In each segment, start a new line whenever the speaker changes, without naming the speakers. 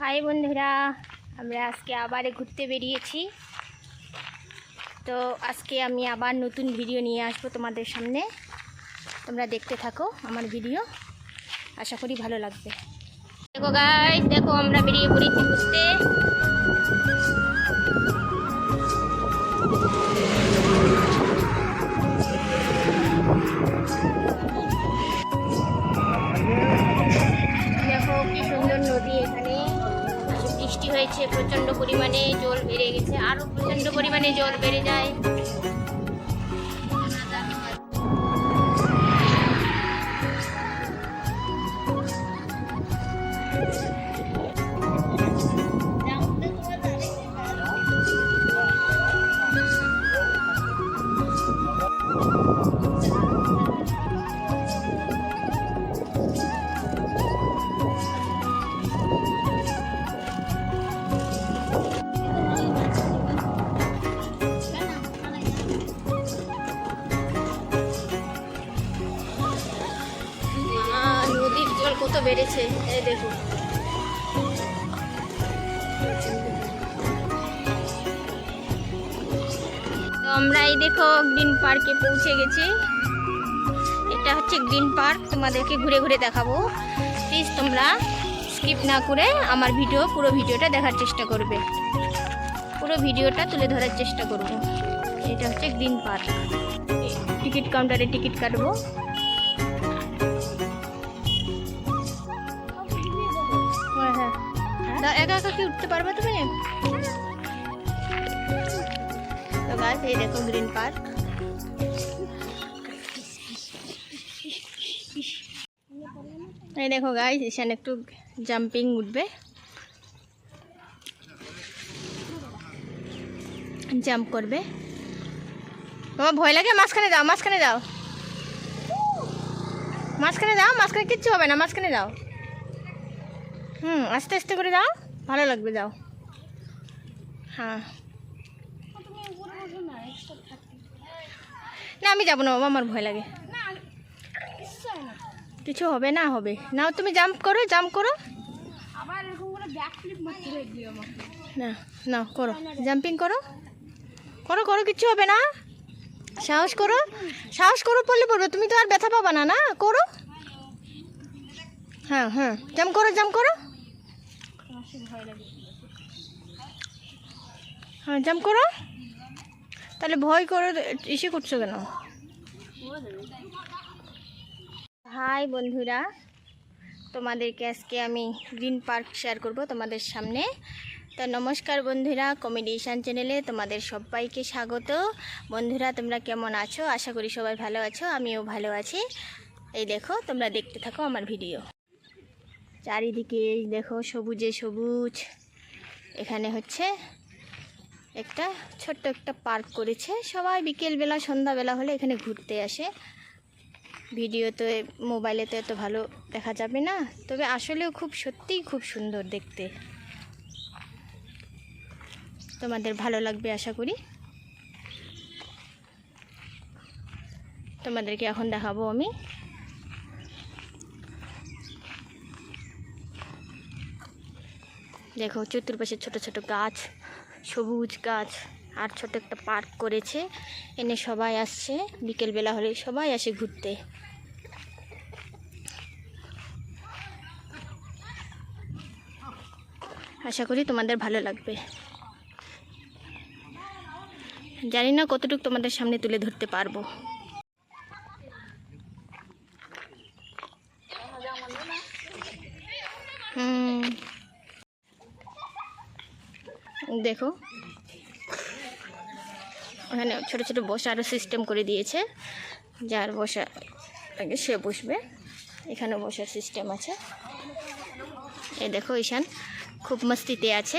High বন্ধুরা, আমরা আজকে আবার ঘুরতে বেরিয়েছি। তো আজকে আমি আবার নতুন ভিডিও নিয়ে আসব তোমাদের সামনে। তোমরা দেখতে থাকো আমার ভিডিও, আশা করি ভালো লাগবে। দেখো গাই দেখো আমরা বেরিয়ে পড়েছি ঘুরতে। পরিমাণে জল বেড়ে যায়। কত বেড়েছে? এই দেখো তো আমরা এই দেখো গ্রিন পার্কে পৌঁছে গেছি। এটা হচ্ছে গ্রিন পার্ক, তোমাদেরকে ঘুরে ঘুরে দেখাবো। প্লিজ তোমরা স্কিপ না করে আমার ভিডিও পুরো ভিডিওটা দেখার চেষ্টা করবে। পুরো ভিডিওটা তুলে ধরার চেষ্টা করব। এটা হচ্ছে গ্রিন পার্ক। টিকিট কাউন্টারে টিকিট কাটবো। তা একা একা কি উঠতে পারবে তুমি? তো গাছ এই দেখো গ্রিন পার্ক এই দেখো গাইস এখানে একটু জাম্পিং উঠবে। জাম্প করবে। তোমার ভয় লাগে? মাঝখানে যাও মাঝখানে যাও মাঝখানে যাও মাঝখানে কিচ্ছু হবে না, মাঝখানে যাও হুম, আস্তে আস্তে করে যাও ভালো লাগবে যাও হ্যাঁ। না, আমি যাব না, বাবা, আমার ভয় লাগে। কিছু হবে না হবে। নাও, তুমি জাম্প করো জাম্প করো।
দিও
না না করো। জাম্পিং করো। করো করো, কিছু হবে না। সাহস করো। সাহস করো, পড়লে পড়বে। তুমি তো আর ব্যথা পাবা না না? করো। হ্যাঁ হ্যাঁ। জাম্প করো জাম্প করো। হ্যাঁ জাম্প করো। তাহলে ভয় করে ইসে করছ কেন? হাই বন্ধুরা, তোমাদেরকে আজকে আমি গ্রিন পার্ক শেয়ার করব তোমাদের সামনে। তো নমস্কার বন্ধুরা কমেডিশান চ্যানেলে তোমাদের সবাইকে স্বাগত। বন্ধুরা, তোমরা কেমন আছো? আশা করি সবাই ভালো আছো, আমিও ভালো আছি। এই দেখো, তোমরা দেখতে থাকো আমার ভিডিও চারিদিকে দেখো সবুজে সবুজ। এখানে হচ্ছে একটা ছোট্ট একটা পার্ক করেছে। সবাই বিকেলবেলা, সন্ধ্যাবেলা হলে এখানে ঘুরতে আসে। ভিডিওতে মোবাইলে তো এত ভালো দেখা যাবে না। তবে আসলেও খুব সত্যিই খুব সুন্দর দেখতে। তোমাদের ভালো লাগবে আশা করি। তোমাদেরকে এখন দেখাবো আমি। দেখো চতুর্পাশে ছোট ছোট গাছ, সবুজ গাছ, আর ছোট একটা পার্ক করেছে। এনে সবাই আসছে, বিকেলবেলা হলে সবাই আসে ঘুরতে। আশা করি তোমাদের ভালো লাগবে। জানি না কতটুকু তোমাদের সামনে তুলে ধরতে পারব। দেখো। ওখানে ছোট ছোট বসারও সিস্টেম করে দিয়েছে। যার বসা আগে সে বসবে। এখানেও বসার সিস্টেম আছে। এ দেখো ঈশান, খুব মস্তিতে আছে।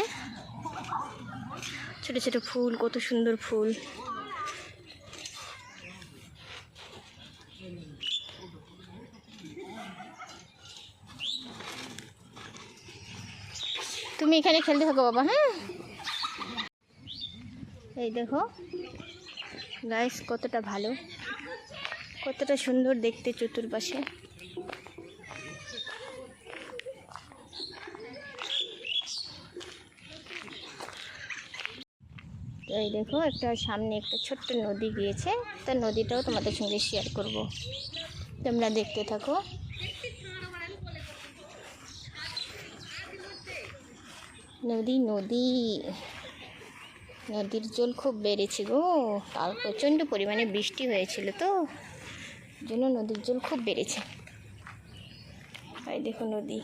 ছোট ছোট ফুল, কত সুন্দর ফুল। তুমি এখানে খেলতে থাকো বাবা হ্যাঁ? এই দেখো। গাইস কতটা ভালো। কতটা সুন্দর দেখতে চতুর্পাশে। তো এই দেখো, একটা সামনে একটা ছোট্ট নদী গিয়েছে। তা নদীটাও তোমাদের সঙ্গে শেয়ার করব। তোমরা দেখতে থাকো। নদী নদী। নদীর জল খুব বেড়েছে গো। আর প্রচণ্ড পরিমাণে বৃষ্টি হয়েছিল তো জন্য নদীর জল খুব বেড়েছে। এই দেখো নদী।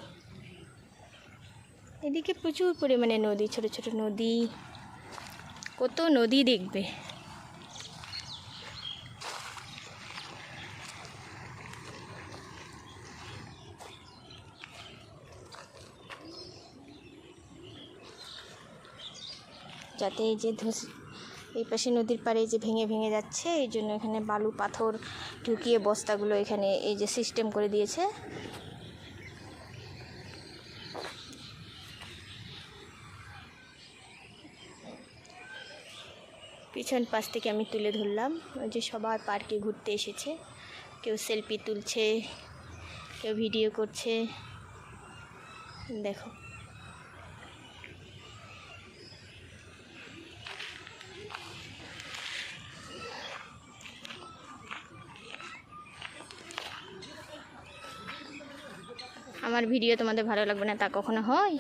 এদিকে প্রচুর পরিমাণে নদী, ছোট ছোট নদী। কত নদী দেখবে। যাতে এই যে ধস, এই পাশে নদীর পাড়ে যে ভেঙে ভেঙে যাচ্ছে, এই জন্য এখানে বালু পাথর ঢুকিয়ে বস্তাগুলো এখানে এই যে সিস্টেম করে দিয়েছে। পিছন পাশ থেকে আমি তুলে ধরলাম। ওই যে সবার পার্কে ঘুরতে এসেছে। কেউ সেলফি তুলছে, কেউ ভিডিও করছে। দেখো। আমার ভিডিও তোমাদের ভালো লাগবে না তা কখনো হয়?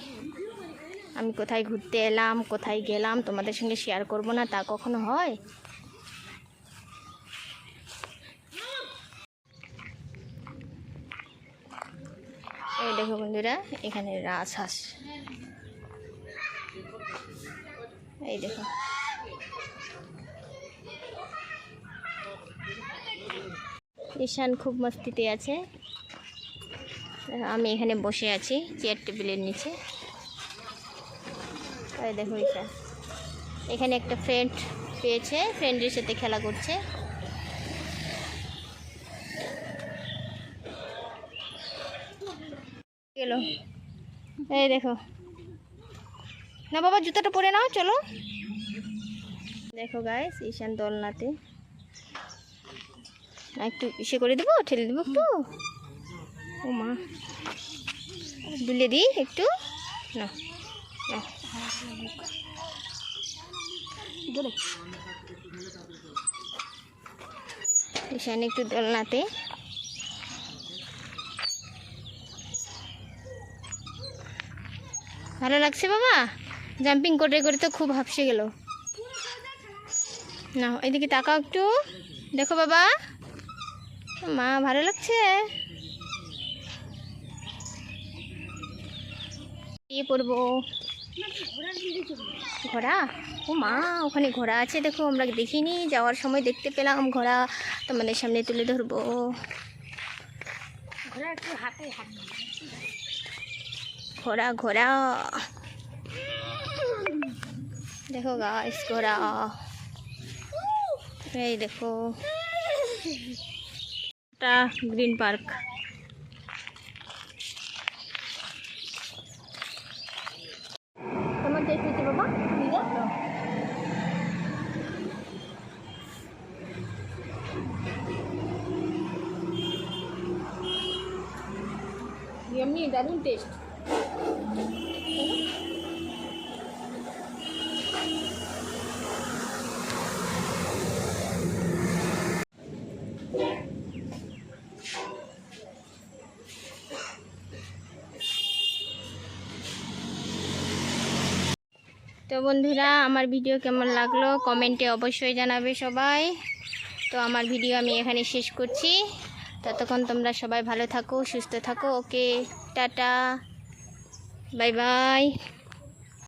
আমি কোথায় ঘুরতে এলাম, কোথায় গেলাম, তোমাদের সঙ্গে শেয়ার করব না তা কখনো হয়? এই দেখো বন্ধুরা, এখানে রাজহাঁস। এই দেখো। ঈশান খুব মস্তিতে আছে। আমি এখানে বসে আছি চেয়ার টেবিলের নিচে। এই দেখো এটা। এখানে একটা ফ্রেন্ড পেয়েছে ফ্রেন্ডের সাথে খেলা করছে। গেল। এই দেখো। না বাবা, জুতাটা পরে নাও, চলো। দেখো গাইস ঈশান দোলনাতে। একটু ইসে করে দেবো, ঠেলে দেবো একটু। ও মা দুলে দিই একটু না ঈশান, একটু দোলনাতে। ভালো লাগছে বাবা? জাম্পিং করে করে তো খুব হাফসে গেল। না, এদিকে তাকাও একটু। দেখো বাবা। মা, ভালো লাগছে? ইয়ে পড়ব ঘোড়া? ও মা ওখানে ঘোড়া আছে দেখো আমরা দেখিনি যাওয়ার সময় দেখতে পেলাম ঘোড়া তোমাদের সামনে তুলে ধরবো। ঘোড়া ঘোড়া দেখো গাছ ঘোড়া। এই দেখো। এটা গ্রিন পার্ক তোমার টেস্ট হচ্ছে বাবা এমনি দারুণ টেস্ট তো বন্ধুরা, আমার ভিডিও কেমন লাগল? কমেন্টে অবশ্যই জানাবে সবাই। তো আমার ভিডিও আমি এখানে শেষ করছি। ততক্ষণ তোমরা সবাই ভালো থাকো সুস্থ থাকো ওকে টাটা বাই বাই।